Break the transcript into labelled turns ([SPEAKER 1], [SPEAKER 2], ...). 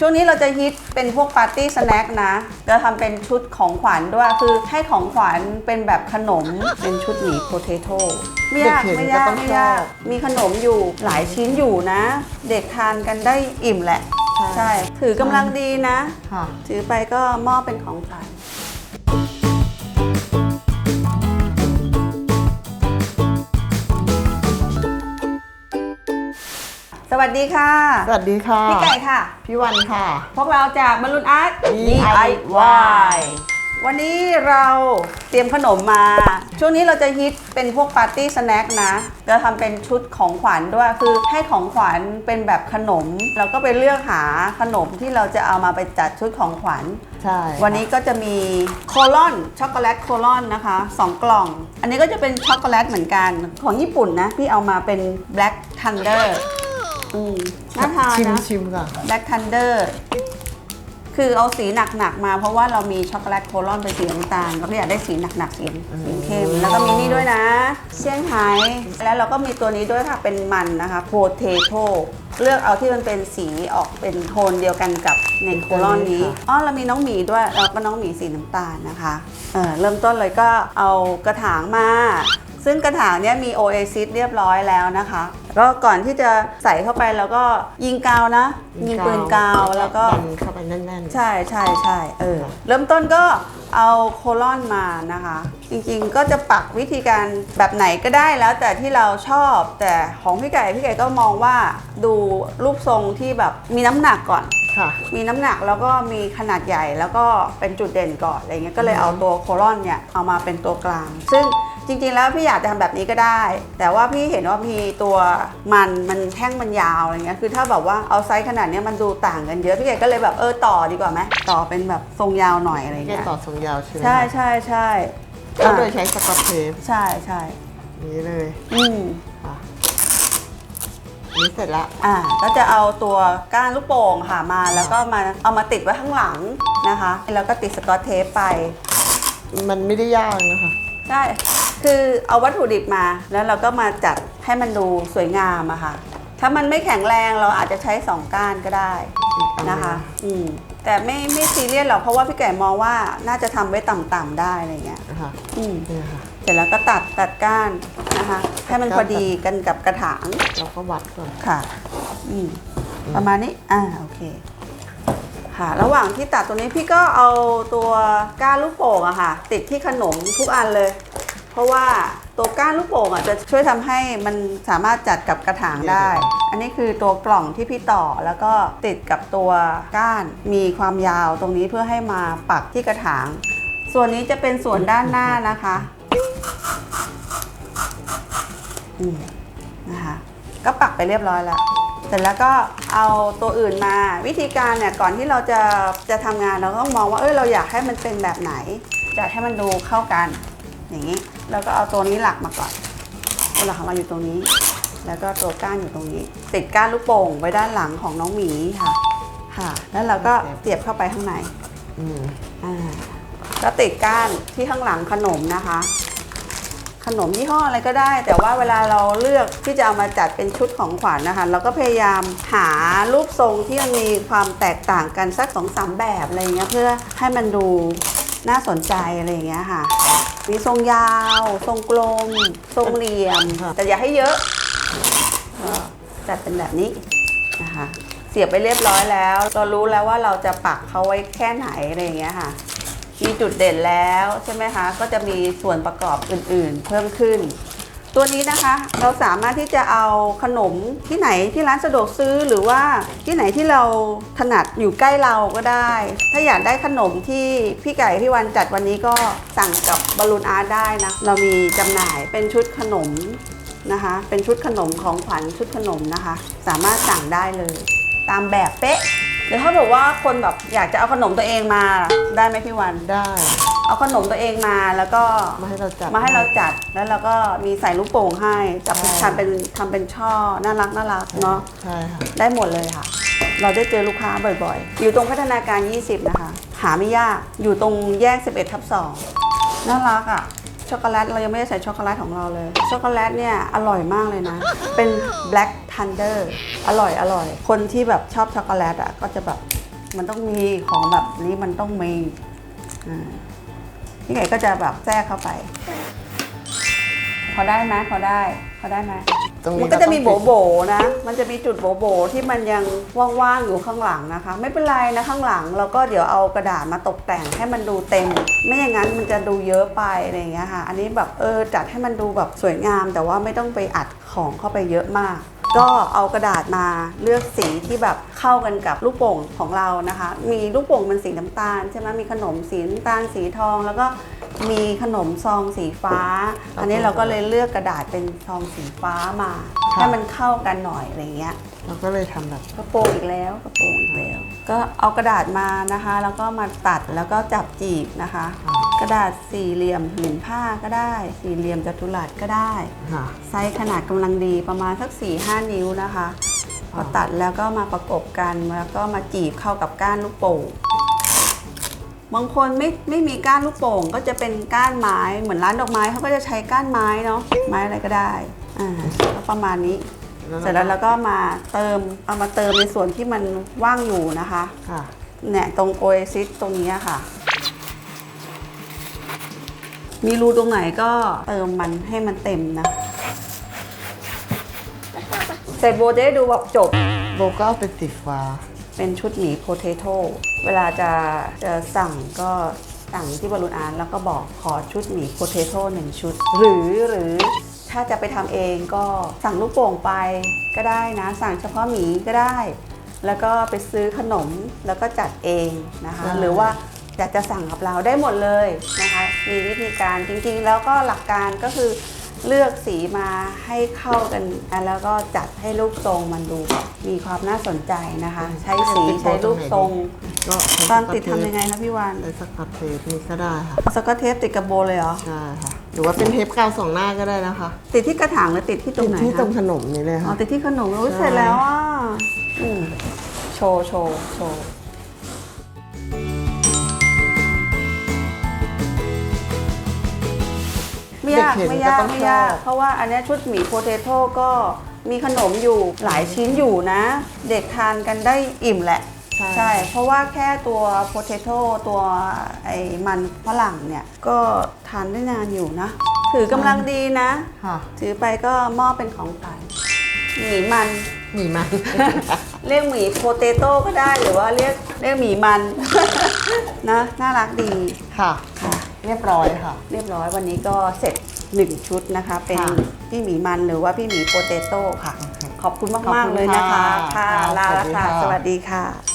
[SPEAKER 1] ช่วงนี้เราจะฮิตเป็นพวกปาร์ตี้สแน็คนะ จะทำเป็นชุดของขวัญด้วย คือให้ของขวัญเป็นแบบขนม เป็นชุดหมีโพเทโต้ไม่ยาก
[SPEAKER 2] เด็กเห็น
[SPEAKER 1] ไม่ยาก
[SPEAKER 2] ก็ต้อง
[SPEAKER 1] ไม่ยาก
[SPEAKER 2] ชอบ
[SPEAKER 1] มีขนมอยู่หลายชิ้นอยู่นะ เด็กทานกันได้อิ่มแหละ ใช่ถือกำลังดีนะ
[SPEAKER 2] ค่ะ
[SPEAKER 1] ถือไปก็มอบเป็นของขวัญ วัสดีค่ะ
[SPEAKER 2] สวัสดีค่ะ
[SPEAKER 1] พี่ไก่ค่ะ
[SPEAKER 2] พี่วันค่ะ
[SPEAKER 1] พวกเราจากบอลลูนอาร์ต
[SPEAKER 2] DIY
[SPEAKER 1] วันนี้เราเตรียมขนมมา ช่วงนี้เราจะฮิตเป็นพวกปาร์ตี้สแน็คนะ จะทำเป็นชุดของขวัญด้วย คือให้ของขวัญเป็นแบบขนม เราก็ไปเลือกหาขนมที่เราจะเอามาไปจัดชุดของขวัญ
[SPEAKER 2] ใช่
[SPEAKER 1] วันนี้ก็จะมีโคลอนช็อกโกแลตโคลอนนะคะ2กล่อง อันนี้ก็จะเป็นช็อกโกแลตเหมือนกันของญี่ปุ่นนะ พี่เอามาเป็น Black Thunder อืมน่าทาน
[SPEAKER 2] ชิม
[SPEAKER 1] นะ
[SPEAKER 2] ชิมค่ะ
[SPEAKER 1] Black Thunder คือเอาสีหนักๆมาเพราะว่าเรามีช็อกโกแลตโคลอนเป็นสีน้ำตาลเราก็อยากได้สีหนักๆสีสีเข้มแล้วก็มีนี่ด้วยนะ เซี่ยงไฮ้แล้วเราก็มีตัวนี้ด้วยค่ะเป็นมันนะคะโพเทโต้เลือกเอาที่มันเป็นสีออกเป็นโทนเดียวกันกับในโคลอนนี้อ๋อเรามีน้องหมีด้วยแล้วก็น้องหมีสีน้ำตาลนะคะเออเริ่มต้นเลยก็เอากระถางมา ซึ่งกระถางเนี้ยมี Oasis เรียบร้อยแล้วนะคะก็ก่อนที่จะใส่เข้าไปแล้วก็ยิงกาวนะ ยิงปืนกาวแล้วก็
[SPEAKER 2] ดันเข้าไปแน่นๆ
[SPEAKER 1] ใช่ใช่ใช่เออเริ่มต้นก็เอาโคลอนมานะคะ จริงๆก็จะปักวิธีการแบบไหนก็ได้แล้วแต่ที่เราชอบแต่ของพี่ไก่พี่ไก่ก็มองว่าดูรูปทรงที่แบบมีน้ำหนักก่อน
[SPEAKER 2] ค่ะ
[SPEAKER 1] มีน้ำหนักแล้วก็มีขนาดใหญ่แล้วก็เป็นจุดเด่นก่อนอะไรเงี้ยก็เลยเอาตัวโคลอนเนี่ยเอามาเป็นตัวกลาง ซึ่ง จริงๆแล้วพี่อยากจะทำแบบนี้ก็ได้ แต่ว่าพี่เห็นว่ามีตัวมันมันแท่งมันยาวอะไรเงี้ยคือถ้าแบบว่าเอาไซส์ขนาดเนี้ยมันดูต่างกันเยอะพี่เก๋ก็เลยแบบเออต่อดีกว่าไหมต่อเป็นแบบทรงยาวหน่อยอะไร
[SPEAKER 2] แค่
[SPEAKER 1] เงี้ย
[SPEAKER 2] ต่อทรงยาวใช่ไหม
[SPEAKER 1] ใช่ใช่ใช่
[SPEAKER 2] ก็โดย
[SPEAKER 1] อะ
[SPEAKER 2] ใช้สกอตเทป
[SPEAKER 1] ใช่ใช่
[SPEAKER 2] นี้เลย
[SPEAKER 1] อืม
[SPEAKER 2] ค่ะนี้เสร็จละ
[SPEAKER 1] อ่าก็จะเอาตัวก้านลูกโป่งค่ะมา แล้วก็มาเอามาติดไว้ข้างหลังนะคะ แล้วก็ติดสกอตเทปไป
[SPEAKER 2] มันไม่ได้ยากนะคะ
[SPEAKER 1] ใช่ คือเอาวัตถุดิบมาแล้วเราก็มาจัดให้มันดูสวยงามอะค่ะ ถ้ามันไม่แข็งแรงเราอาจจะใช้สองก้านก็ได้นะคะ อืมแต่ไม่ไม่ซีเรียสหรอกเพราะว่าพี่ไก่มองว่าน่าจะทำไว้ต่ำๆได้อะไรเงี้ย
[SPEAKER 2] นะคะ
[SPEAKER 1] อืม
[SPEAKER 2] เนี่ยค่ะ
[SPEAKER 1] เสร็จแล้วก็ตัดตัดก้านนะคะ ให้มันพอดีกันกับกระถาง
[SPEAKER 2] เราก็วัดก่อน
[SPEAKER 1] ค่ะ อืม ประมาณนี้ อ่า โอเค ค่ะ ระหว่างที่ตัดตัวนี้พี่ก็เอาตัวก้านลูกโป่งอะค่ะ ติดที่ขนมทุกอันเลย เพราะว่าตัวก้านลูกโป่งอะจะช่วยทำให้มันสามารถจัดกับกระถางได้ อันนี้คือตัวกล่องที่พี่ต่อแล้วก็ติดกับตัวก้านมีความยาวตรงนี้เพื่อให้มาปักที่กระถาง ส่วนนี้จะเป็นส่วนด้านหน้านะคะอืมนะคะ ก็ปักไปเรียบร้อยแล้ว เสร็จแล้วก็เอาตัวอื่นมาวิธีการเนี่ยก่อนที่เราจะจะทำงานเราก็ต้องมองว่าเอ้ยเราอยากให้มันเป็นแบบไหนอยากให้มันดูเข้ากัน อย่างนี้เราก็เอาตัวนี้หลักมาก่อนตัวหลักของเราอยู่ตรงนี้ แล้วก็ตัวก้านอยู่ตรงนี้ ติดก้านลูกโป่งไว้ด้านหลังของน้องหมีค่ะค่ะ แล้วเราก็เสียบเข้าไปข้างใน
[SPEAKER 2] อืม
[SPEAKER 1] อ่าก็ติดก้านที่ข้างหลังขนมนะคะ ขนมยี่ห้ออะไรก็ได้ แต่ว่าเวลาเราเลือกที่จะเอามาจัดเป็นชุดของขวัญนะคะ เราก็พยายามหารูปทรงที่มันมีความแตกต่างกันสักสองสามแบบอะไรเงี้ยเพื่อให้มันดูน่าสนใจอะไรเงี้ยค่ะ มีทรงยาว ทรงกลม ทรงเหลี่ยม แต่อย่าให้เยอะก็จัดเป็นแบบนี้นะคะเสียบไปเรียบร้อยแล้ว เรารู้แล้วว่าเราจะปักเขาไว้แค่ไหนอะไรเงี้ยค่ะ มีจุดเด่นแล้วใช่ไหมคะ ก็จะมีส่วนประกอบอื่นๆ เพิ่มขึ้น ตัวนี้นะคะเราสามารถที่จะเอาขนมที่ไหนที่ร้านสะดวกซื้อหรือว่าที่ไหนที่เราถนัดอยู่ใกล้เราก็ได้ ถ้าอยากได้ขนมที่พี่ไก่พี่วันจัดวันนี้ก็สั่งกับบอลลูนอาร์ตได้นะ เรามีจำหน่ายเป็นชุดขนมนะคะ เป็นชุดขนมของขวัญชุดขนมนะคะ สามารถสั่งได้เลย ตามแบบเป๊ะ หรือถ้าบอกว่าคนแบบอยากจะเอาขนมตัวเองมาได้ไหมพี่วัน
[SPEAKER 2] ได้
[SPEAKER 1] เอาขนมตัวเองมาแล้วก็
[SPEAKER 2] มาให้เราจับ
[SPEAKER 1] มาให้เราจัดแล้วเราก็มีใส่ลูกโป่งให้จับ
[SPEAKER 2] ใช่
[SPEAKER 1] ทำเป็นทำเป็นช่อน่ารักน่ารักเนาะ
[SPEAKER 2] ใช่ค่ะ
[SPEAKER 1] ได้หมดเลยค่ะ เราได้เจอลูกค้าบ่อยๆ อยู่ตรงพัฒนาการ 20 นะคะ หาไม่ยากอยู่ตรงแยก 11ทับ2น่ารักอะ ช็อกโกแลตเรายังไม่ได้ใส่ช็อกโกแลตของเราเลย ช็อกโกแลตเนี่ยอร่อยมากเลยนะ เป็น black thunder อร่อยอร่อย คนที่แบบชอบช็อกโกแลตอะก็จะแบบมันต้องมีของแบบนี้มันต้องมีนี่ไก่ก็จะแบบแทรกเข้าไป พอได้ไหมพอได้ พอได้ไหม
[SPEAKER 2] ตรงนี้
[SPEAKER 1] มันก็จะมีโบ
[SPEAKER 2] เราต้องปิด
[SPEAKER 1] โบๆนะ มันจะมีจุดโบโบๆที่มันยังว่างๆอยู่ข้างหลังนะคะ ไม่เป็นไรนะข้างหลังเราก็เดี๋ยวเอากระดาษมาตกแต่งให้มันดูเต็ม ไม่อย่างนั้นมันจะดูเยอะไปอะไรอย่างเงี้ยค่ะ อันนี้แบบเออจัดให้มันดูแบบสวยงาม แต่ว่าไม่ต้องไปอัดของเข้าไปเยอะมาก ก็เอากระดาษมาเลือกสีที่แบบเข้ากันกับลูกโป่งของเรานะคะ มีลูกโป่งเป็นสีน้ำตาลใช่ไหมมีขนมสีน้ำตาลสีทอง แล้วก็มีขนมซองสีฟ้า อันนี้เราก็เลยเลือกกระดาษเป็นซองสีฟ้ามา ให้มันเข้ากันหน่อยอะไรเงี้ย
[SPEAKER 2] เราก็เลยทำแบบ
[SPEAKER 1] กระโปรงอีกแล้วกระโปรงอีกแล้ว ก็เอากระดาษมานะคะ แล้วก็มาตัดแล้วก็จับจีบนะคะ กระดาษสี่เหลี่ยมผืนผ้าก็ได้ สี่เหลี่ยมจัตุรัสก็ได้
[SPEAKER 2] ค่ะ
[SPEAKER 1] ไซส์ขนาดกำลังดีประมาณสัก4-5นิ้วนะคะพอ
[SPEAKER 2] ค่ะ
[SPEAKER 1] ตัดแล้วก็มาประกบกันแล้วก็มาจีบเข้ากับก้านลูกโป่งบางคนไม่ไม่มีก้านลูกโป่ง ก็จะเป็นก้านไม้เหมือนร้านดอกไม้เขาก็จะใช้ก้านไม้เนาะไม้อะไรก็ได้ อ่าก็ประมาณนี้ เสร็จแล้วเราก็มาเติมเอามาเติมในส่วนที่มันว่างอยู่นะคะ
[SPEAKER 2] ค่ะ
[SPEAKER 1] เนี่ยตรงโอเอซิสตรงนี้ค่ะ มีรูตรงไหนก็เติมมันให้มันเต็มนะเสร็จโบจะได้ดูแบบจบ
[SPEAKER 2] โบก็เอาเป็นสีฟ้า
[SPEAKER 1] เป็นชุดหมีโพเทโต้เวลาจะจะสั่งก็สั่งที่บอลลูนอาร์ตแล้วก็บอกขอชุดหมีโพเทโต้หนึ่งชุด หรือหรือ ถ้าจะไปทำเองก็สั่งลูกโป่งไปก็ได้นะ สั่งเฉพาะหมีก็ได้ แล้วก็ไปซื้อขนมแล้วก็จัดเองนะคะ
[SPEAKER 2] ใช่
[SPEAKER 1] หรือว่าอยากจะสั่งกับเราได้หมดเลยนะคะ มีวิธีการจริงๆ แล้วก็หลักการก็คือเลือกสีมาให้เข้ากันนะแล้วก็จัดให้รูปทรงมันดู มีความน่าสนใจนะคะ ใช้สีใช้รูปทรง
[SPEAKER 2] ก็ใช้
[SPEAKER 1] ตอนติด
[SPEAKER 2] สก๊
[SPEAKER 1] ทำ
[SPEAKER 2] เทป
[SPEAKER 1] ยังไงคะพี่วาน
[SPEAKER 2] ใช้สกอตเทปนี่ก็ได้ค่ะ
[SPEAKER 1] เอาสกอตเทปติดกับโบเลยเหรอ
[SPEAKER 2] ใช่ค่ะ หรือว่าเป็นเทปกาวสองหน้าก็ได้นะคะ
[SPEAKER 1] ติดที่กระถางหรือติดที่ตร
[SPEAKER 2] ติ
[SPEAKER 1] ง
[SPEAKER 2] ด
[SPEAKER 1] ไหน
[SPEAKER 2] ที่ตร
[SPEAKER 1] คะ
[SPEAKER 2] งขนมนี่เลย
[SPEAKER 1] อ๋อ
[SPEAKER 2] ค่ะ
[SPEAKER 1] ติดที่ขนมรู้ย
[SPEAKER 2] ใช่
[SPEAKER 1] เสร็จแล้วอะอืมโชว์โชว์โชว์ไม่ยาก
[SPEAKER 2] เด็กเห็น
[SPEAKER 1] ไม่
[SPEAKER 2] ก็
[SPEAKER 1] ยาก
[SPEAKER 2] ต้อง
[SPEAKER 1] ไม่
[SPEAKER 2] ช
[SPEAKER 1] ยา
[SPEAKER 2] อกบ
[SPEAKER 1] เพราะว่าอันเนี้ยชุดหมีโพเทโต้ก็มีขนมอยู่หลายชิ้นอยู่นะ เด็กทานกันได้อิ่มแหละ ใช่ เพราะว่าแค่ตัวโพเทโต้ตัวไอ้มันฝรั่งเนี่ย ก็ทานได้นานอยู่นะ ถือกำลังดีนะ
[SPEAKER 2] ค่ะ
[SPEAKER 1] ถือไปก็มอบเป็นของขวัญหมีมัน
[SPEAKER 2] หมีมัน
[SPEAKER 1] เรียกหมีโพเตโต้ก็ได้หรือว่าเรียกเรียกหมีมัน นะ น่ารักดี
[SPEAKER 2] ค่ะ
[SPEAKER 1] ค่ะ
[SPEAKER 2] เรียบร้อยค่ะ
[SPEAKER 1] เรียบร้อยวันนี้ก็เสร็จ 1 ชุดนะคะ เป็น
[SPEAKER 2] ค่ะ
[SPEAKER 1] พี่หมีมันหรือว่าพี่หมีโพเตโต้ค่ะ
[SPEAKER 2] โอเค
[SPEAKER 1] ขอบคุณ
[SPEAKER 2] ขอบ
[SPEAKER 1] มาก
[SPEAKER 2] คุ
[SPEAKER 1] ๆ
[SPEAKER 2] ณ
[SPEAKER 1] เลยนะคะ
[SPEAKER 2] ค่ะ
[SPEAKER 1] ค่ะ
[SPEAKER 2] ค่ะ
[SPEAKER 1] ลาแล้วค่ะ
[SPEAKER 2] ส
[SPEAKER 1] ส
[SPEAKER 2] วั
[SPEAKER 1] วั
[SPEAKER 2] ส
[SPEAKER 1] ส
[SPEAKER 2] ดี
[SPEAKER 1] ดี
[SPEAKER 2] ค่ะ
[SPEAKER 1] ค่ะ